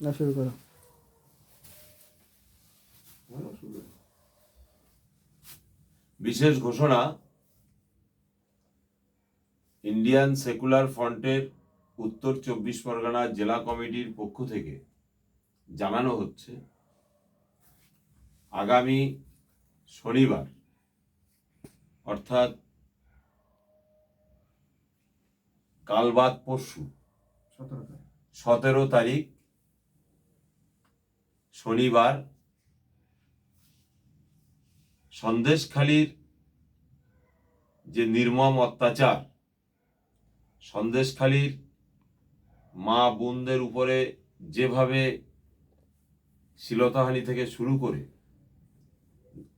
না শুরু করো। বিশেষ ঘোষণা ইন্ডিয়ান সেকুলার ফ্রন্টের উত্তর চব্বিশ পরগনা জেলা কমিটির পক্ষ থেকে জানানো হচ্ছে আগামী শনিবার অর্থাৎ কালবাদ পরশু সতেরো তারিখ শনিবার সন্দেশখালীর যে নির্মম অত্যাচার, সন্দেশখালীর মা বোনদের উপরে যেভাবে শ্লীলতাহানি থেকে শুরু করে,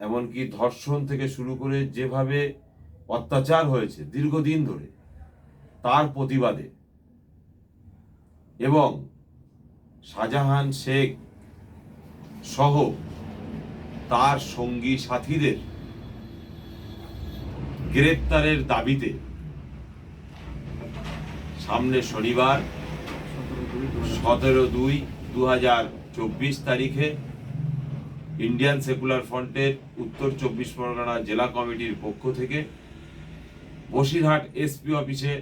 এমনকি ধর্ষণ থেকে শুরু করে যেভাবে অত্যাচার হয়েছে দীর্ঘদিন ধরে, তার প্রতিবাদে এবং শাহজাহান শেখ সহ তার সঙ্গী সাথীদের গ্রেপ্তারের দাবিতে সামনে শনিবার সতেরো দুই দু তারিখে ইন্ডিয়ান সেকুলার ফ্রন্টের উত্তর চব্বিশ পরগনা জেলা কমিটির পক্ষ থেকে বসিরহাট এসপি অফিসে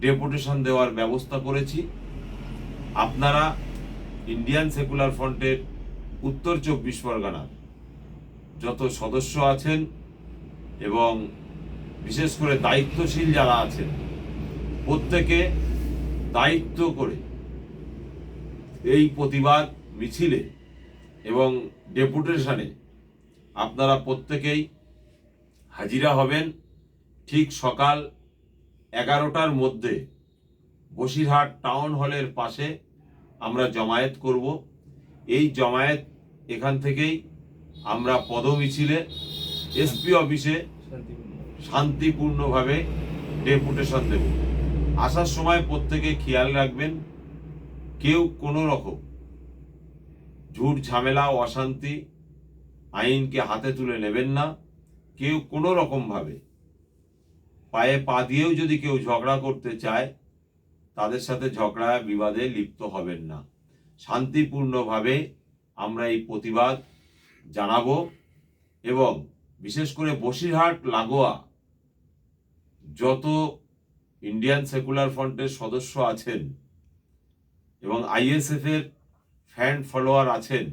ডেপুটেশন দেওয়ার ব্যবস্থা করেছি। আপনারা ইন্ডিয়ান সেকুলার ফ্রন্টের উত্তর চব্বিশ পরগনার যত সদস্য আছেন এবং বিশেষ করে দায়িত্বশীল যারা আছেন, প্রত্যেকে দায়িত্ব করে এই প্রতিবাদ মিছিলে এবং ডেপুটেশনে আপনারা প্রত্যেকেই হাজিরা হবেন ঠিক সকাল এগারোটার মধ্যে বসিরহাট টাউন হলের পাশে আমরা জমায়েত করব। এই জমায়েত এখান থেকেই আমরা পদ মিছিলে এসপি অফিসে শান্তিপূর্ণভাবে ডেপুটেশন দেব। আসার সময় প্রত্যেকে খেয়াল রাখবেন, কেউ কোনো রকম ঝুট ঝামেলা, অশান্তি আইনকে হাতে তুলে নেবেন না। কেউ কোনো রকমভাবে পায়ে পা দিয়েও যদি কেউ ঝগড়া করতে চায়, তাদের সাথে ঝগড়া বিবাদে লিপ্ত হবেন না। শান্তিপূর্ণভাবে আমরা এই প্রতিবাদ জানাব এবং বিশেষ করে বসিরহাট, লাগোয়া যত ইন্ডিয়ান সেকুলার ফ্রন্টের সদস্য আছেন এবং আইএসএফ এর ফ্যান ফলোয়ার আছেন,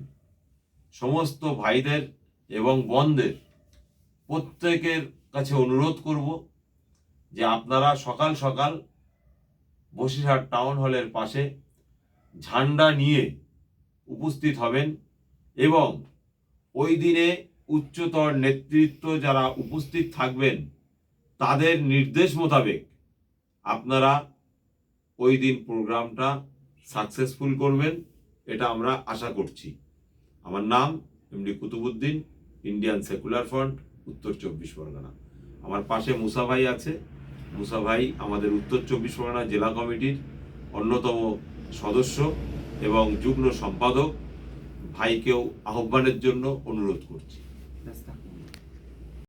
সমস্ত ভাইদের এবং বোনদের প্রত্যেকের কাছে অনুরোধ করব যে আপনারা সকাল সকাল বসিরহাট টাউন হলের পাশে ঝান্ডা নিয়ে উপস্থিত হবেন এবং ওই দিনে উচ্চতর নেতৃত্ব যারা উপস্থিত থাকবেন, তাদের নির্দেশ মোতাবেক আপনারা ওই দিন প্রোগ্রামটা সাকসেসফুল করবেন, এটা আমরা আশা করছি। আমার নাম MD Kutubuddin Indian secular front, উত্তর চব্বিশ পরগনা। আমার পাশে মুসা ভাই আছে। মুসা ভাই আমাদের উত্তর চব্বিশ পরগনা জেলা কমিটির অন্যতম সদস্য এবং যুগ্ম সম্পাদক ভাইকেও আহ্বানের জন্য অনুরোধ করছি।